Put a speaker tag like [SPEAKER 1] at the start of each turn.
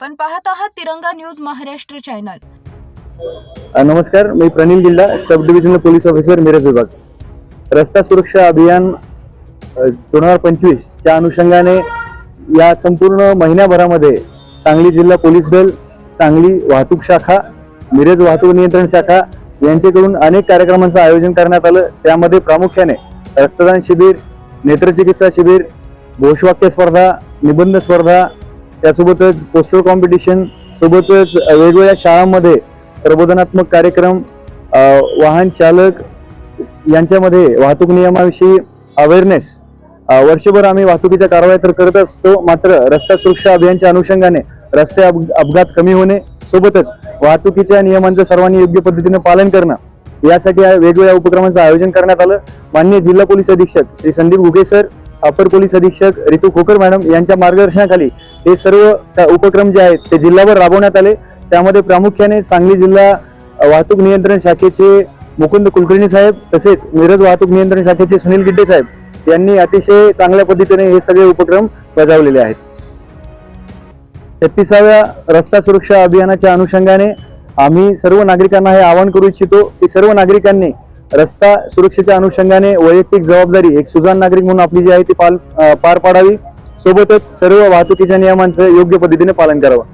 [SPEAKER 1] पाहत आहात तिरंगा न्यूज महाराष्ट्र चॅनल.
[SPEAKER 2] नमस्कार मी प्रनिल जिल्हा sub divisional police officer Miraj विभाग. रस्ता सुरक्षा अभियान दोन हजार पंचवीस च्या अनुषंगाने या संपूर्ण महिन्याभरामध्ये सांगली जिल्हा पोलीस दल सांगली वाहतूक शाखा मिरज वाहतूक नियंत्रण शाखा यांच्याकडून अनेक कार्यक्रमांचं आयोजन करण्यात आलं. त्यामध्ये प्रामुख्याने रक्तदान शिबिर नेत्रचिकित्सा शिबिर घोषवाक्य स्पर्धा निबंध स्पर्धा त्यासोबतच पोस्टर कॉम्पिटिशन सोबतच वेगवेगळ्या शाळांमध्ये प्रबोधनात्मक कार्यक्रम वाहन चालक यांच्यामध्ये वाहतूक नियमाविषयी अवेअरनेस वर्षभर आम्ही वाहतुकीच्या कारवाया तर करत असतो मात्र रस्ता सुरक्षा अभियानच्या अनुषंगाने रस्ते अपघात कमी होणे सोबतच वाहतुकीच्या नियमांचं सर्वांनी योग्य पद्धतीने पालन करणं यासाठी वेगवेगळ्या उपक्रमांचं आयोजन करण्यात आलं. माननीय जिल्हा पोलीस अधीक्षक श्री संदीप घुगे सर अपर पोलीस अधीक्षक रितू खोकर मॅडम यांच्या मार्गदर्शनाखाली हे सर्व उपक्रम जे आहेत ते जिल्हाभर राबवण्यात आले. त्यामध्ये प्रामुख्याने सांगली जिल्हा वाहतूक नियंत्रण शाखेचे मुकुंद कुलकर्णी साहेब तसेच मिरज वाहतूक नियंत्रण शाखेचे सुनील गिड्डे साहेब यांनी अतिशय चांगल्या पद्धतीने हे सगळे उपक्रम बजावलेले आहेत. छत्तीसाव्या रस्ता सुरक्षा अभियानाच्या अनुषंगाने आम्ही सर्व नागरिकांना हे आवाहन करू इच्छितो की सर्व नागरिकांनी रस्ता सुरक्षेच्या अनुषंगाने वैयक्तिक जबाबदारी एक सुजान नागरिक म्हणून आपली जी आहे ती पाल पार पाडावी. सोबतच सर्व वाहतुकीच्या नियमांचं योग्य पद्धतीने पालन करावं.